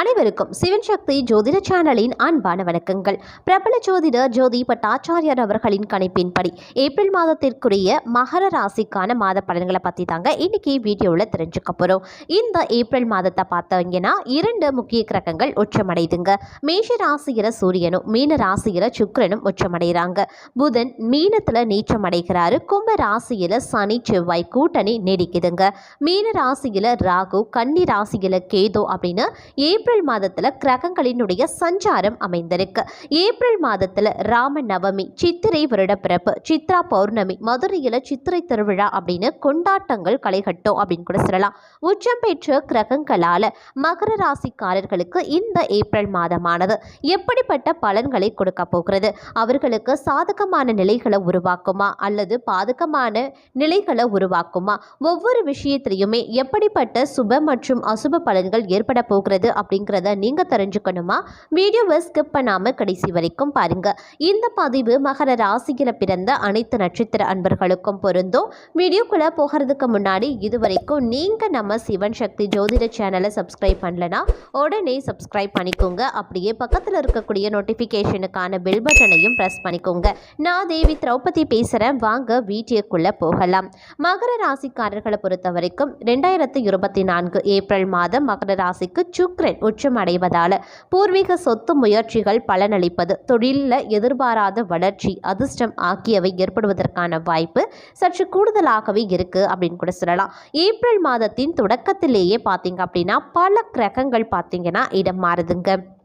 அனைவருக்கும் சிவன் சக்தி ஜோதிட சேனலின் அன்பான வணக்கங்கள். பிரபல ஜோதிடர் ஜோதி பட்டாச்சாரியார் அவர்களின் கணிப்பின்படி ஏப்ரல் மாதத்திற்குரிய மகர ராசிக்கான மாத பலன்களை பற்றி தாங்க இன்னைக்கு வீடியோவில் தெரிஞ்சுக்க போகிறோம் இந்த ஏப்ரல் மாதத்தை பார்த்தவங்கன்னா இரண்டு முக்கிய கிரகங்கள் உச்சமடைதுங்க. மேஷ ராசியில சூரியனும் மீன ராசியில சுக்கரனும் உச்சமடைகிறாங்க. புதன் மீனத்தில் நீச்சம் அடைகிறாரு கும்ப ராசியில சனி செவ்வாய் கூட்டணி நீடிக்குதுங்க. மீன ராசியில ராகு கன்னி ராசியில கேதோ அப்படின்னு ஏப்ரல் ஏப்ரல் மாதத்துல கிரகங்களினுடைய சஞ்சாரம் அமைந்திருக்கு. ஏப்ரல் மாதத்துல ராம நவமி சித்திரை வருடப்பிறப்பு சித்ரா பௌர்ணமி மதுரையில் சித்திரை திருவிழா அப்படின்னு கொண்டாட்டங்கள் களைகட்டும் அப்படின்னு கூட சொல்லலாம். உச்சம் பெற்ற கிரகங்களால மகர ராசிக்காரர்களுக்கு இந்த ஏப்ரல் மாதமானது எப்படிப்பட்ட பலன்களை கொடுக்க போகிறது? அவர்களுக்கு சாதகமான நிலைகளை உருவாக்குமா? அல்லது பாதகமான நிலைகளை உருவாக்குமா? ஒவ்வொரு விஷயத்திலையுமே எப்படிப்பட்ட சுப மற்றும் அசுப பலன்கள் ஏற்பட போகிறது? அப்படிங்கிறத நீங்கள் தெரிஞ்சுக்கணுமா? வீடியோவை ஸ்கிப் பண்ணாமல் கடைசி வரைக்கும் பாருங்க. இந்த பதிவு மகர ராசியில் பிறந்த அனைத்து நட்சத்திர அன்பர்களுக்கும் பொருந்தும். வீடியோக்குள்ளே போகிறதுக்கு முன்னாடி இதுவரைக்கும் நீங்கள் நம்ம சிவன் சக்தி ஜோதிட சேனலை சப்ஸ்கிரைப் பண்ணலனா உடனே சப்ஸ்கிரைப் பண்ணிக்கோங்க. அப்படியே பக்கத்தில் இருக்கக்கூடிய நோட்டிஃபிகேஷனுக்கான பெல் பட்டனையும் ப்ரெஸ் பண்ணிக்கோங்க. நான் தேவி திரௌபதி பேசுகிறேன் வாங்க வீடியோக்குள்ளே போகலாம். மகர ராசிக்காரர்களை பொறுத்த வரைக்கும் ரெண்டாயிரத்தி இருபத்தி நான்கு ஏப்ரல் மாதம் மகர ராசிக்கு சுக்ரன் உச்சம் அடைவதால் பூர்வீக சொத்து முயற்சிகள் பலனளிப்பது தொழிலில் எதிர்பாராத வளர்ச்சி அதிர்ஷ்டம் ஆகியவை ஏற்படுவதற்கான வாய்ப்பு சற்று கூடுதலாகவே இருக்கு அப்படின்னு கூட சொல்லலாம். ஏப்ரல் மாதத்தின் தொடக்கத்திலேயே பார்த்தீங்க அப்படின்னா பல கிரகங்கள் பார்த்தீங்கன்னா இடம் மாறுதுங்க.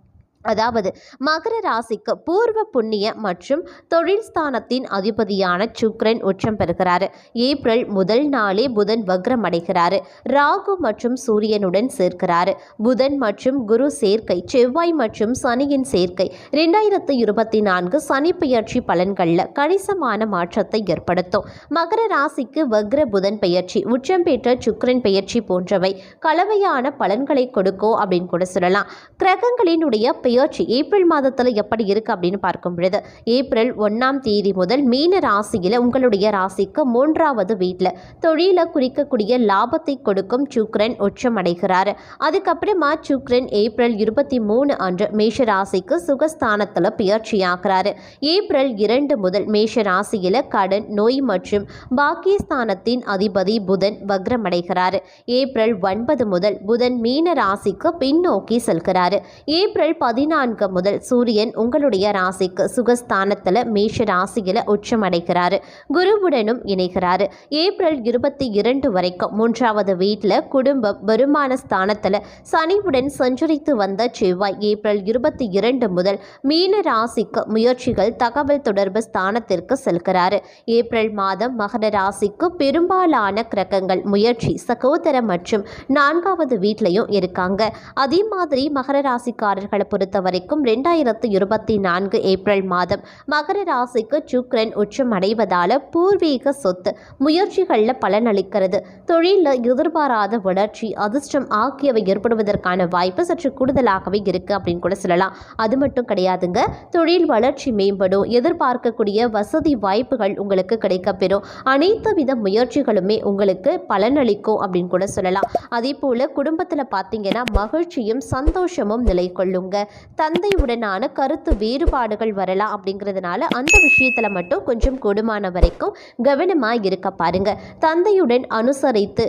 அதாவது மகர ராசிக்கு பூர்வ புண்ணிய மற்றும் தொழில் ஸ்தானத்தின் அதிபதியான சுக்ரன் உச்சம் பெறுகிறாரு. ஏப்ரல் முதல் நாளே புதன் வக்ரம் அடைகிறாரு. ராகு மற்றும் சூரியனுடன் சேர்க்கிறாரு. புதன் மற்றும் குரு சேர்க்கை செவ்வாய் மற்றும் சனியின் சேர்க்கை. ரெண்டாயிரத்து இருபத்தி நான்கு சனி பெயர்ச்சி பலன்களில் கணிசமான மாற்றத்தை ஏற்படுத்தும். மகர ராசிக்கு வக்ர புதன் பெயர்ச்சி உச்சம் பெற்ற சுக்ரன் பெயர்ச்சி போன்றவை கலவையான பலன்களை கொடுக்கும் அப்படின்னு கூட சொல்லலாம். கிரகங்களினுடைய பெயர்ச்சி ஏப்ரல் மாதத்தில் எப்படி இருக்கு அப்படின்னு பார்க்கும் பொழுது ஏப்ரல் ஒன்றாம் தேதி முதல் மீன ராசியில் உங்களுடைய ராசிக்கு மூன்றாவது வீட்டில் தொழிலை குறிக்கக்கூடிய லாபத்தை கொடுக்கும் சுக்ரன் உச்சம் அடைகிறார். அதுக்கப்புறமா சுக்ரன் ஏப்ரல் இருபத்தி மூணு அன்று மேஷ ராசிக்கு சுகஸ்தானத்தில் பெயர்ச்சியாகிறார் ஏப்ரல் இரண்டு முதல் மேஷ ராசியில் கடன் நோய் மற்றும் பாக்கியஸ்தானத்தின் அதிபதி புதன் வக்ரமடைகிறார். ஏப்ரல் ஒன்பது முதல் புதன் மீன ராசிக்கு பின்னோக்கி செல்கிறார். ஏப்ரல் பதி பதினான்கு முதல் சூரியன் உங்களுடைய ராசிக்கு சுகஸ்தானத்தில் மேஷ ராசியில் உச்சமடைகிறாரு. குருவுடனும் இணைகிறாரு. ஏப்ரல் இருபத்தி இரண்டு வரைக்கும் மூன்றாவது வீட்டில் குடும்பம் வருமான ஸ்தானத்தில் சனிவுடன் சஞ்சரித்து வந்த செவ்வாய் ஏப்ரல் இருபத்தி இரண்டு முதல் மீன ராசிக்கு முயற்சிகள் தகவல் தொடர்பு ஸ்தானத்திற்கு செல்கிறாரு. ஏப்ரல் மாதம் மகர ராசிக்கு பெரும்பாலான கிரகங்கள் முயற்சி சகோதர மற்றும் நான்காவது வீட்லையும் இருக்காங்க. அதே மாதிரி மகர ராசிக்காரர்களை பொறுத்த பொறுத்த வரைக்கும் ரெண்டாயிரத்து இருபத்தி நான்கு ஏப்ரல் மாதம் மகர ராசிக்கு சுக்ரன் உச்சம் அடைவதால பூர்வீக சொத்து முயற்சிகளில் பலனளிக்கிறது. தொழிலில் எதிர்பாராத வளர்ச்சி அதிர்ஷ்டம் ஆகியவை ஏற்படுவதற்கான வாய்ப்பு சற்று கூடுதலாகவே இருக்கு அப்படின்னு கூட சொல்லலாம். அது மட்டும் கிடையாதுங்க தொழில் வளர்ச்சி மேம்படும் எதிர்பார்க்கக்கூடிய வசதி வாய்ப்புகள் உங்களுக்கு கிடைக்கப்பெறும். அனைத்து வித முயற்சிகளுமே உங்களுக்கு பலனளிக்கும் அப்படின்னு கூட சொல்லலாம். அதே போல குடும்பத்தில் பார்த்தீங்கன்னா மகிழ்ச்சியும் சந்தோஷமும் நிலை கொள்ளுங்க தந்தையுடனான கருத்து வேறுபாடுகள் வரலாம் அப்படிங்கிறதுனால அந்த விஷயத்தில் மட்டும் கொஞ்சம் கொடுமான வரைக்கும் கவனமாக இருக்க பாருங்க. தந்தையுடன் அனுசரித்து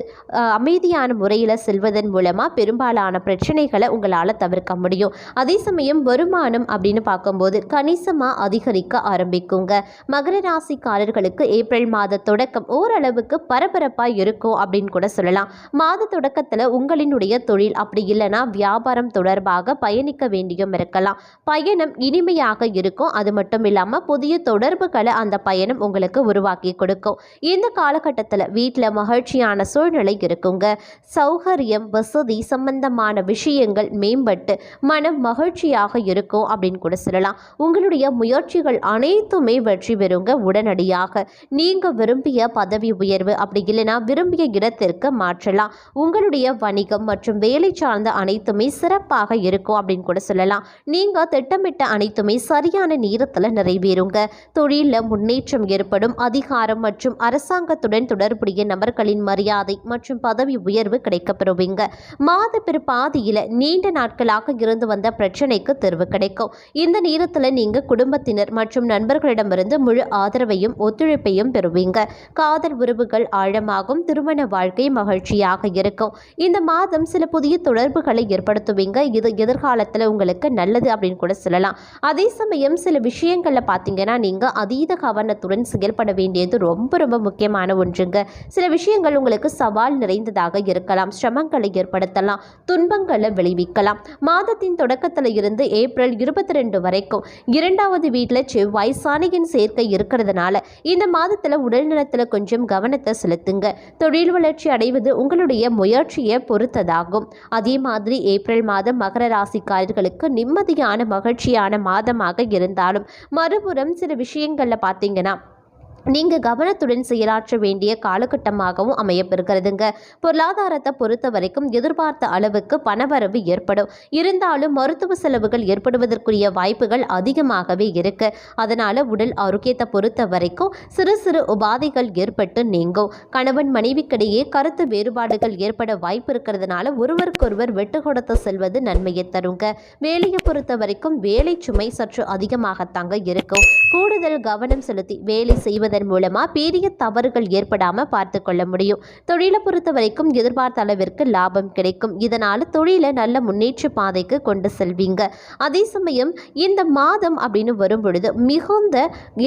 அமைதியான முறையில் செல்வதன் மூலமாக பெரும்பாலான பிரச்சனைகளை உங்களால் தவிர்க்க முடியும். அதே சமயம் வருமானம் அப்படின்னு பார்க்கும்போது கணிசமாக அதிகரிக்க ஆரம்பிக்குங்க. மகர ராசிக்காரர்களுக்கு ஏப்ரல் மாத தொடக்கம் ஓரளவுக்கு பரபரப்பாக இருக்கும் அப்படின்னு கூட சொல்லலாம். மாத தொடக்கத்தில் உங்களினுடைய தொழில் அப்படி இல்லைன்னா வியாபாரம் தொடர்பாக பயணிக்க வேண்டிய வேண்டியும் இருக்கலாம். பயணம் இனிமையாக இருக்கும். அது மட்டும் இல்லாமல் புதிய தொடர்புகளை அந்த பயணம் உங்களுக்கு உருவாக்கி கொடுக்கும். இந்த காலகட்டத்தில் வீட்டில் மகிழ்ச்சியான சூழ்நிலை இருக்குங்க. சௌகரியம் வசதி சம்பந்தமான விஷயங்கள் மேம்பட்டு மனம் மகிழ்ச்சியாக இருக்கும் அப்படின்னு கூட சொல்லலாம். உங்களுடைய முயற்சிகள் அனைத்துமே வெற்றி பெறுங்க உடனடியாக. நீங்கள் விரும்பிய பதவி உயர்வு அப்படி இல்லைன்னா விரும்பிய இடத்திற்கு மாற்றலாம். உங்களுடைய வணிகம் மற்றும் வேலை சார்ந்த அனைத்துமே சிறப்பாக இருக்கும் அப்படின்னு கூட சொல்லலாம். சொல்லலாம் நீங்கள் திட்டமிட்ட அனைத்துமே சரியான நேரத்தில் நிறைவேறுங்க. தொழிலில் முன்னேற்றம் ஏற்படும். அதிகாரம் மற்றும் அரசாங்கத்துடன் தொடர்புடைய நபர்களின் மரியாதை மற்றும் பதவி உயர்வு கிடைக்கப்பெறுவீங்க. மாத பிற்பாதியில் நீண்ட நாட்களாக இருந்து வந்த பிரச்சனைக்கு தீர்வு கிடைக்கும். இந்த நேரத்தில் நீங்கள் குடும்பத்தினர் மற்றும் நண்பர்களிடமிருந்து முழு ஆதரவையும் ஒத்துழைப்பையும் பெறுவீங்க. காதல் உறவுகள் ஆழமாகும். திருமண வாழ்க்கை மகிழ்ச்சியாக இருக்கும். இந்த மாதம் சில புதிய தொடர்புகளை ஏற்படுத்துவீங்க. இது எதிர்காலத்தில் உங்களுக்கு நல்லது அப்படின்னு கூட சொல்லலாம். அதே சமயம் சில விஷயங்களில் பார்த்தீங்கன்னா நீங்கள் அதீத கவனத்துடன் செயல்பட வேண்டியது ரொம்ப ரொம்ப முக்கியமான ஒன்றுங்க. சில விஷயங்கள் உங்களுக்கு சவால் நிறைந்ததாக இருக்கலாம் சிரமங்களை ஏற்படுத்தலாம் துன்பங்களை விளைவிக்கலாம். மாதத்தின் தொடக்கத்தில் இருந்து ஏப்ரல் இருபத்தி ரெண்டு வரைக்கும் இரண்டாவது வீட்டில் செவ்வாய் சாணியின் சேர்க்கை இருக்கிறதுனால இந்த மாதத்தில் உடல் நலத்தில் கொஞ்சம் கவனத்தை செலுத்துங்க. தொழில் வளர்ச்சி அடைவது உங்களுடைய முயற்சியை பொறுத்ததாகும். அதே மாதிரி ஏப்ரல் மாதம் மகர ராசிக்காரர்களுக்கு நிம்மதியான மகிழ்ச்சியான மாதமாக இருந்தாலும் மறுபுறம் சில விஷயங்களில் பார்த்தீங்கன்னா நீங்கள் கவனத்துடன் செயலாற்ற வேண்டிய காலகட்டமாகவும் அமையப்பெறுகிறதுங்க. பொருளாதாரத்தை பொறுத்த வரைக்கும் எதிர்பார்த்த அளவுக்கு பணவரவு ஏற்படும். இருந்தாலும் மருத்துவ செலவுகள் ஏற்படுவதற்குரிய வாய்ப்புகள் அதிகமாகவே இருக்கு. அதனால உடல் ஆரோக்கியத்தை பொறுத்த வரைக்கும் சிறு சிறு உபாதைகள் ஏற்பட்டு நீங்கும். கணவன் மனைவிக்கிடையே கருத்து வேறுபாடுகள் ஏற்பட வாய்ப்பு இருக்கிறதுனால ஒருவருக்கொருவர் வெட்டு கொடுத்து செல்வது நன்மையை தருங்க. வேலையை பொறுத்த வரைக்கும் வேலை சுமை சற்று அதிகமாகத்தாங்க இருக்கும். கூடுதல் கவனம் செலுத்தி வேலை செய்வது செய்வதன் மூலமாக பெரிய தவறுகள் ஏற்படாமல் பார்த்து கொள்ள முடியும். தொழிலை பொறுத்த வரைக்கும் எதிர்பார்த்த அளவிற்கு லாபம் கிடைக்கும். இதனால் தொழிலை நல்ல முன்னேற்ற பாதைக்கு கொண்டு செல்வீங்க. அதே சமயம் இந்த மாதம் அப்படின்னு வரும் பொழுது மிகுந்த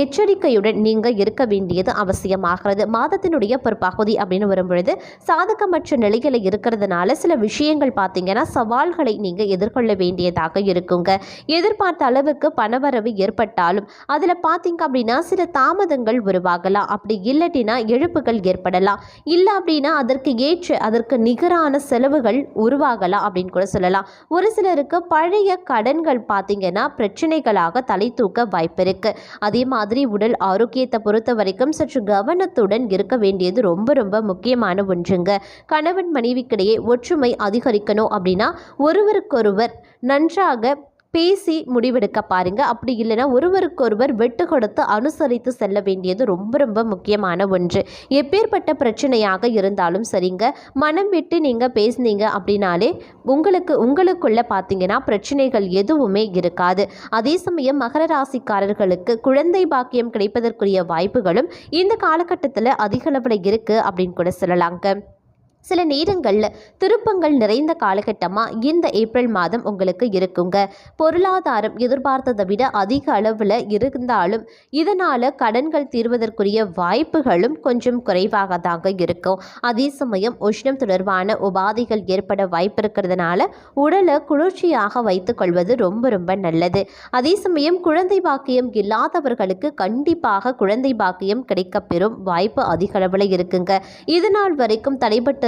எச்சரிக்கையுடன் நீங்கள் இருக்க வேண்டியது அவசியமாகிறது. மாதத்தினுடைய ஒரு பகுதி அப்படின்னு வரும் பொழுது சாதகமற்ற நிலையில் இருக்கிறதுனால சில விஷயங்கள் பார்த்தீங்கன்னா சவால்களை நீங்கள் எதிர்கொள்ள வேண்டியதாக இருக்குங்க. எதிர்பார்த்த அளவுக்கு பணவரவு ஏற்பட்டாலும் அதில் பார்த்தீங்க அப்படின்னா சில தாமதங்கள் வரும். உருவாகலாம் அப்படி இல்லாட்டினா இழப்புகள் ஏற்படலாம். இல்லை அப்படின்னா அதற்கு ஏற்ற அதற்கு நிகரான செலவுகள் உருவாகலாம் அப்படின்னு கூட சொல்லலாம். ஒரு சிலருக்கு பழைய கடன்கள் பார்த்தீங்கன்னா பிரச்சனைகளாக தலை தூக்க வாய்ப்பு இருக்குது அதே மாதிரி உடல் ஆரோக்கியத்தை பொறுத்த வரைக்கும் சற்று கவனத்துடன் இருக்க வேண்டியது ரொம்ப ரொம்ப முக்கியமான ஒன்றுங்க. கணவன் மனைவிக்கிடையே ஒற்றுமை அதிகரிக்கணும் அப்படின்னா ஒருவருக்கொருவர் நன்றாக பேசி முடிவெடுக்க பாருங்க. அப்படி இல்லைன்னா ஒருவருக்கொருவர் வெட்டு கொடுத்து அனுசரித்து செல்ல வேண்டியது ரொம்ப ரொம்ப முக்கியமான ஒன்று. எப்பேற்பட்ட பிரச்சனையாக இருந்தாலும் சரிங்க. மனம் விட்டு நீங்கள் பேசுனீங்க அப்படின்னாலே உங்களுக்கு உங்களுக்குள்ள பார்த்தீங்கன்னா பிரச்சனைகள் எதுவுமே இருக்காது. அதே சமயம் மகர ராசிக்காரர்களுக்கு குழந்தை பாக்கியம் கிடைப்பதற்குரிய வாய்ப்புகளும் இந்த காலகட்டத்தில் அதிகளவில் இருக்குது அப்படின்னு கூட சொல்லலாங்க. சில நேரங்களில் திருப்பங்கள் நிறைந்த காலகட்டமாக இந்த ஏப்ரல் மாதம் உங்களுக்கு இருக்குங்க. பொருளாதாரம் எதிர்பார்த்ததை விட அதிக அளவில் இருந்தாலும் இதனால் கடன்கள் தீர்வதற்குரிய வாய்ப்புகளும் கொஞ்சம் குறைவாக தாங்க இருக்கும். அதே சமயம் உஷ்ணம் தொடர்பான உபாதைகள் ஏற்பட வாய்ப்பு இருக்கிறதுனால உடலை குளிர்ச்சியாக வைத்துக்கொள்வது ரொம்ப ரொம்ப நல்லது. அதே சமயம் குழந்தை பாக்கியம் இல்லாதவர்களுக்கு கண்டிப்பாக குழந்தை பாக்கியம் கிடைக்கப்பெறும் வாய்ப்பு அதிக அளவில் இருக்குங்க. இது நாள் வரைக்கும்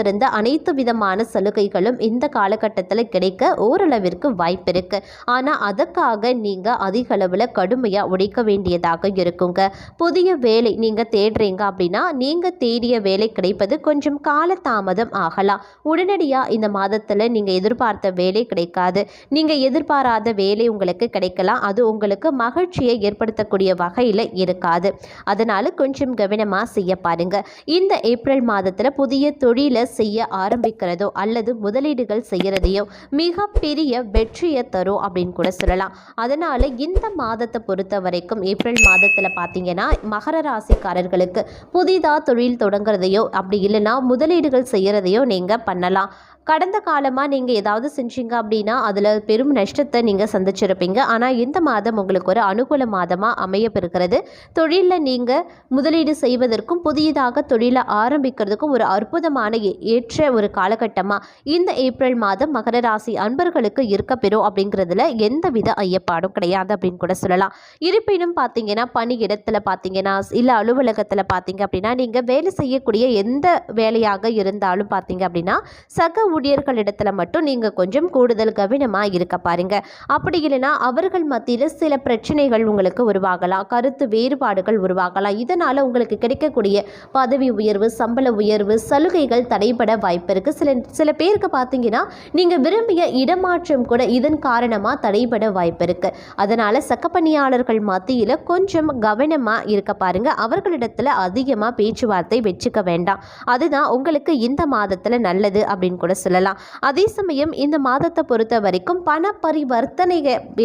தடைபட்டிருந்த அனைத்து விதமான சலுகைகளும் இந்த காலகட்டத்தில் கிடைக்க ஓரளவிற்கு வாய்ப்பு இருக்கு. ஆனால் அதற்காக நீங்கள் அதிக அளவில் கடுமையாக உடைக்க வேண்டியதாக இருக்குங்க. புதிய வேலை நீங்கள் தேடுறீங்க அப்படின்னா நீங்கள் தேடிய வேலை கிடைப்பது கொஞ்சம் காலதாமதம் ஆகலாம். உடனடியாக இந்த மாதத்தில் நீங்கள் எதிர்பார்த்த வேலை கிடைக்காது. நீங்கள் எதிர்பாராத வேலை உங்களுக்கு கிடைக்கலாம். அது உங்களுக்கு மகிழ்ச்சியை ஏற்படுத்தக்கூடிய வகையில் இருக்காது. அதனால் கொஞ்சம் கவனமாக செய்ய பாருங்க. இந்த ஏப்ரல் மாதத்தில் புதிய தொழிலை செய்ய ஆரம்பிக்கிறதோ அல்லது முதலீடுகள் செய்கிறதையோ மிகப்பெரிய வெற்றியை தரும் அப்படின்னு கூட சொல்லலாம். அதனால் இந்த மாதத்தை பொறுத்த வரைக்கும் ஏப்ரல் மாதத்தில் பார்த்தீங்கன்னா மகர ராசிக்காரர்களுக்கு புதிதாக தொழில் தொடங்குறதையோ அப்படி இல்லைன்னா முதலீடுகள் செய்கிறதையோ நீங்கள் பண்ணலாம். கடந்த காலமாக நீங்கள் ஏதாவது செஞ்சீங்க அப்படின்னா அதில் பெரும் நஷ்டத்தை நீங்கள் சந்திச்சிருப்பீங்க. ஆனால் இந்த மாதம் உங்களுக்கு ஒரு அனுகூல மாதமாக அமையப்பெறுகிறது. தொழிலில் நீங்கள் முதலீடு செய்வதற்கும் புதியதாக தொழிலை ஆரம்பிக்கிறதுக்கும் ஒரு அற்புதமான ஏ- ஏற்ற ஒரு காலகட்டமாக இந்த ஏப்ரல் மாதம் மகர ராசி அன்பர்களுக்கு இருக்க பெறும் அப்படிங்கிறதுல எந்தவித ஐயப்பாடும் கிடையாது அப்படின்னு கூட சொல்லலாம். இருப்பினும் பார்த்தீங்கன்னா பணி இடத்துல பார்த்தீங்கன்னா இல்லை அலுவலகத்தில் பார்த்தீங்க அப்படின்னா நீங்கள் வேலை செய்யக்கூடிய எந்த வேலையாக இருந்தாலும் பார்த்தீங்க அப்படின்னா சக ஊழியர்களிடத்துல மட்டும் நீங்கள் கொஞ்சம் கூடுதல் கவனமாக இருக்க பாருங்க. அப்படி இல்லைன்னா அவர்கள் மத்தியில் சில பிரச்சனைகள் உங்களுக்கு உருவாகலாம். கருத்து வேறுபாடுகள் உருவாகலாம். இதனால் உங்களுக்கு கிடைக்கக்கூடிய பதவி உயர்வு சம்பள உயர்வு சலுகைகள் தடைபட வாய்ப்பு இருக்குது சில சில பேருக்கு பார்த்தீங்கன்னா நீங்கள் விரும்பிய இடமாற்றம் கூட இதன் காரணமாக தடைபட வாய்ப்பு இருக்குது அதனால் சக்கப்பணியாளர்கள் மத்தியில் கொஞ்சம் கவனமாக இருக்க பாருங்க. அவர்களிடத்துல அதிகமாக பேச்சுவார்த்தை வச்சுக்க வேண்டாம். அதுதான் உங்களுக்கு இந்த மாதத்தில் நல்லது அப்படின்னு கூட சொல்லலாம். அதே சமயம் இந்த மாதத்தை பொறுத்த வரைக்கும் பண பரிவர்த்தனை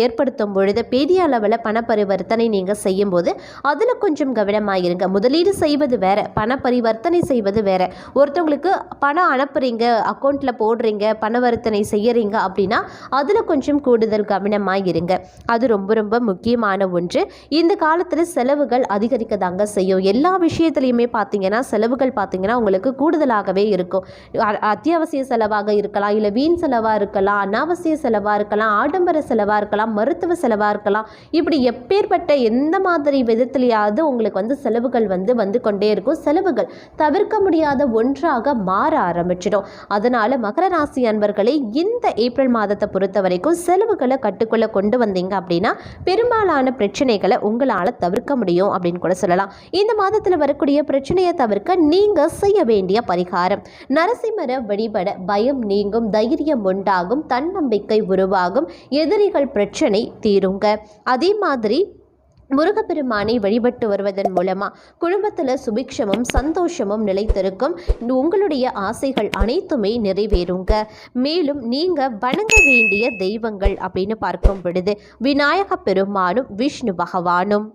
ஏற்படுத்தும் பொழுது பெரிய அளவில் பண பரிவர்த்தனை நீங்கள் செய்யும்போது அதில் கொஞ்சம் கவனமாக இருங்க முதலீடு செய்வது வேற பண பரிவர்த்தனை செய்வது வேற. ஒருத்தவங்களுக்கு பணம் அனுப்புறீங்க அக்கௌண்ட்டில் போடுறீங்க பணவர்த்தனை செய்யறீங்க அப்படின்னா அதில் கொஞ்சம் கூடுதல் கவனமாக இருங்க அது ரொம்ப ரொம்ப முக்கியமான ஒன்று. இந்த காலத்தில் செலவுகள் அதிகரிக்க தாங்க செய்யும். எல்லா விஷயத்துலையுமே பார்த்தீங்கன்னா செலவுகள் பார்த்தீங்கன்னா உங்களுக்கு கூடுதலாகவே இருக்கும். அத்தியாவசிய செலவு செலவாக இருக்கலாம். இல்லை வீண் செலவாக இருக்கலாம் அனாவசிய செலவாக இருக்கலாம் ஆடம்பர செலவாக இருக்கலாம் மருத்துவ செலவாக இருக்கலாம். இப்படி எப்பேற்பட்ட எந்த மாதிரி விதத்துலையாவது உங்களுக்கு வந்து செலவுகள் வந்து வந்து கொண்டே இருக்கும். செலவுகள் தவிர்க்க முடியாத ஒன்றாக மாற ஆரம்பிச்சிடும். அதனால் மகர ராசி அன்பர்களே இந்த ஏப்ரல் மாதத்தை பொறுத்த வரைக்கும் செலவுகளை கட்டுக்குள்ளே கொண்டு வந்தீங்க அப்படின்னா பெரும்பாலான பிரச்சனைகளை உங்களால் தவிர்க்க முடியும் அப்படின்னு கூட சொல்லலாம். இந்த மாதத்தில் வரக்கூடிய பிரச்சனையை தவிர்க்க நீங்கள் செய்ய வேண்டிய பரிகாரம். நரசிம்மரை வழிபட பயம் நீங்கும் தைரியம் உண்டாகும் தன்னம்பிக்கை உருவாகும் எதிரிகள் பிரச்சனை தீருங்க. அதே மாதிரி முருகப்பெருமானை வழிபட்டு வருவதன் மூலமா குடும்பத்தில் சுபிக்ஷமும் சந்தோஷமும் நிலைத்திருக்கும். உங்களுடைய ஆசைகள் அனைத்துமே நிறைவேறுங்க. மேலும் நீங்க வணங்க வேண்டிய தெய்வங்கள் அப்படின்னு பார்க்கும் பொழுது விநாயக பெருமானும் விஷ்ணு பகவானும்.